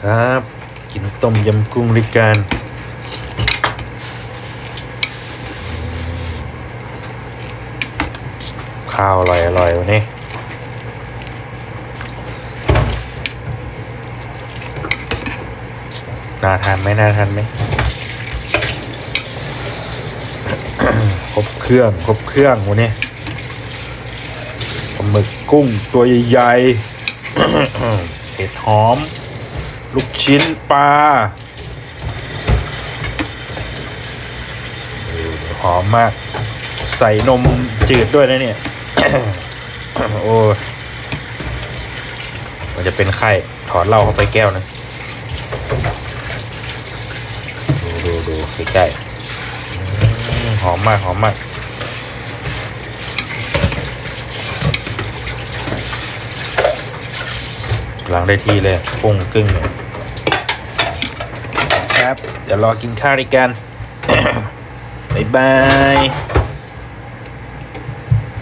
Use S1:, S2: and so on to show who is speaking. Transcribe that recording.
S1: ครับ กินต้มยำกุ้งริการข้าวอร่อยอร่อยวันนี้น่าทานไหมน่าทานไหมครบเครื่องครบเครื่องวันนี้ปลาหมึกกุ้งตัวใหญ่ๆเห็ดหอม ลูกชิ้นปลาหอมมาก ใส่นมจืดด้วยนะเนี่ย โอ้มันจะเป็นไข้ถอนเหล้าเข้าไปแก้วนึงดูดูดูใกล้ๆหอมมากหอมมาก ล้างได้ที่เลยปุ้งกึ้งครับ เดี๋ยวรอกินข้าวด้วยกัน บ๊ายบาย